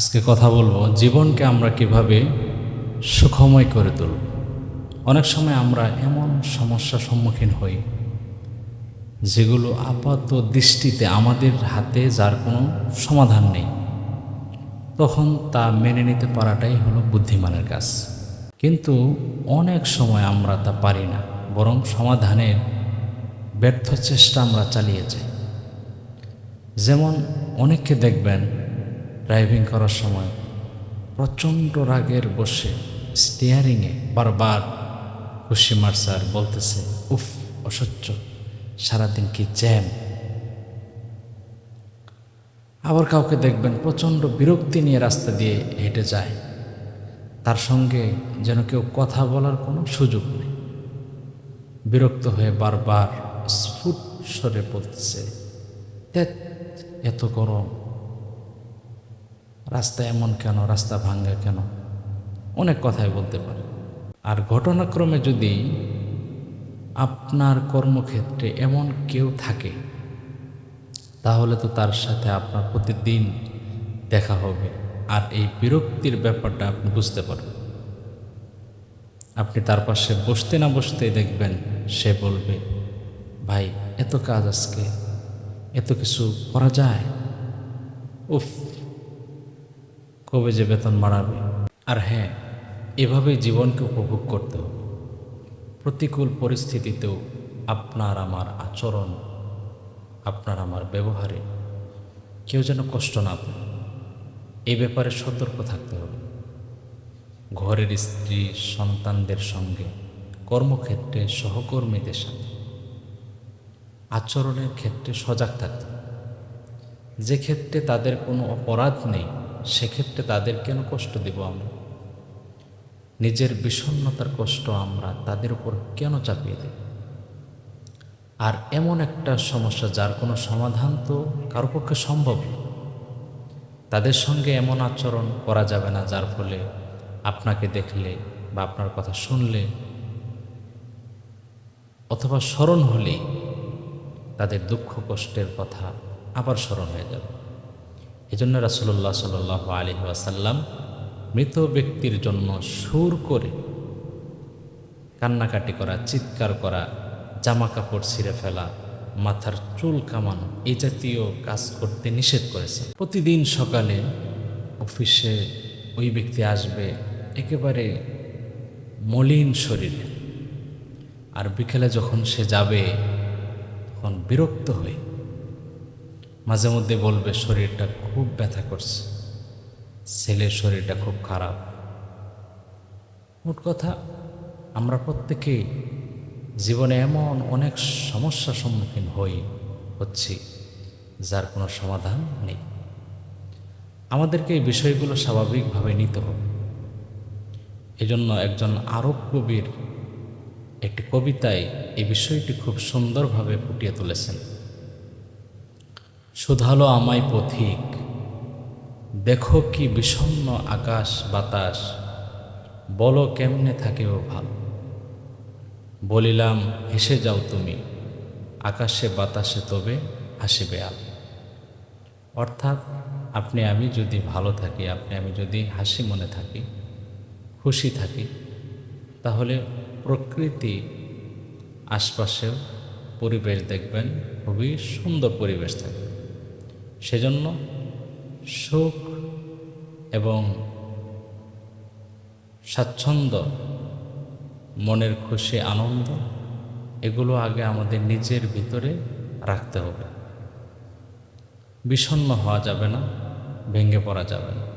আজকে কথা বলব, জীবনকে আমরা কীভাবে সুখময় করে তুলব? অনেক সময় আমরা এমন সমস্যার সম্মুখীন হই, যেগুলো আপাত দৃষ্টিতে আমাদের হাতে যার কোনো সমাধান নেই। তখন তা মেনে নিতে পারাটাই হলো বুদ্ধিমানের কাজ। কিন্তু অনেক সময় আমরা তা পারি না, বরং সমাধানের ব্যর্থ চেষ্টা আমরা চালিয়ে যাই। যেমন অনেককে দেখবেন ড্রাইভিং করার সময় প্রচণ্ড রাগের বসে স্টিয়ারিংয়ে বারবার খুশি মারসার বলতেছে উফ অসহ্য সারাদিন কি জ্যাম আবার কাউকে দেখবেন প্রচণ্ড বিরক্তি নিয়ে রাস্তা দিয়ে হেঁটে যায়। তার সঙ্গে যেন কেউ কথা বলার কোনো সুযোগ নেই। বিরক্ত হয়ে বারবার স্ফুট স্বরে বলতেছে "ধ্যাৎ, এত গরম রাস্তা এমন কেন? রাস্তা ভাঙ্গা কেন? অনেক কথাই বলতে পারে। আর ঘটনাক্রমে যদি আপনার কর্মক্ষেত্রে এমন কেউ থাকে, তাহলে তো তার সাথে আপনার প্রতিদিন দেখা হবে। আর এই বিরক্তির ব্যাপারটা আপনি বুঝতে পারবেন। আপনি তার পাশে বসতে না বসতেই দেখবেন, সে বলবে, ভাই, এত কাজ আজকে, এত কিছু করা যায়? উফ কবে যে বেতন বাড়াবে? আর হ্যাঁ এভাবেই জীবনকে উপভোগ করতে হবে। প্রতিকূল পরিস্থিতিতেও আপনার আমার আচরণ, আপনার আমার ব্যবহারে কেউ যেন কষ্ট না পায়। এই ব্যাপারে সতর্ক থাকতে হবে। ঘরের স্ত্রী, সন্তানদের সঙ্গে, কর্মক্ষেত্রে, সহকর্মীদের সাথে। আচরণের ক্ষেত্রে সজাগ থাকতে যে ক্ষেত্রে তাদের কোনো অপরাধ নেই সেক্ষেত্রে তাদের কেন কষ্ট দেব আমরা? নিজের বিষণ্ণতার কষ্ট আমরা তাদের উপর কেন চাপিয়ে দেব? আর এমন একটা সমস্যা যার কোনো সমাধান তো কারও পক্ষে সম্ভব তাদের সঙ্গে এমন আচরণ করা যাবে না যার ফলে আপনাকে দেখলে বা আপনার কথা শুনলে অথবা স্মরণ হলেই তাদের দুঃখ কষ্টের কথা আবার স্মরণ হয়ে যাবে। এজন্য রাসুল্লাহ সাল আলী ওয়াসাল্লাম মৃত ব্যক্তির জন্য সুর করে কান্নাকাটি করা, চিৎকার করা জামা কাপড় ছিঁড়ে ফেলা, মাথার চুল কামানো এই জাতীয় কাজ করতে নিষেধ করেছে প্রতিদিন সকালে অফিসে ওই ব্যক্তি আসবে একেবারে মলিন শরীরে। আর বিকেলে যখন সে যাবে, তখন বিরক্ত হয়ে মাঝে মধ্যে বলবে, শরীরটা খুব ব্যথা করছে। ছেলের শরীরটা খুব খারাপ। মোট কথা, আমরা প্রত্যেকেই জীবনে এমন অনেক সমস্যার সম্মুখীন হই, হচ্ছি, যার কোনো সমাধান নেই। আমাদেরকে এই বিষয়গুলো স্বাভাবিকভাবে নিতে হবে। এজন্য একজন আরব কবির একটি কবিতায় এই বিষয়টি খুব সুন্দরভাবে ফুটিয়ে তুলেছেন। শুধালো আমায় পথিক। দেখো কি বিষণ্ণ আকাশ বাতাস, বলো কেমনে থাকেও ভালো বলিলাম, হেসে যাও তুমি, আকাশে বাতাসে তবে হাসিবে আল। অর্থাৎ, আপনি আমি যদি ভালো থাকি, আপনি আমি যদি হাসি মনে থাকি, খুশি থাকি, তাহলে প্রকৃতি আশপাশেও পরিবেশ দেখবেন, খুবই সুন্দর পরিবেশ থাকবে। সেজন্য সুখ এবং স্বাচ্ছন্দ্য, মনের খুশি, আনন্দ, এগুলো আগে আমাদের নিজের ভিতরে রাখতে হবে। বিষণ্ন হওয়া যাবে না, ভেঙে পড়া যাবে না।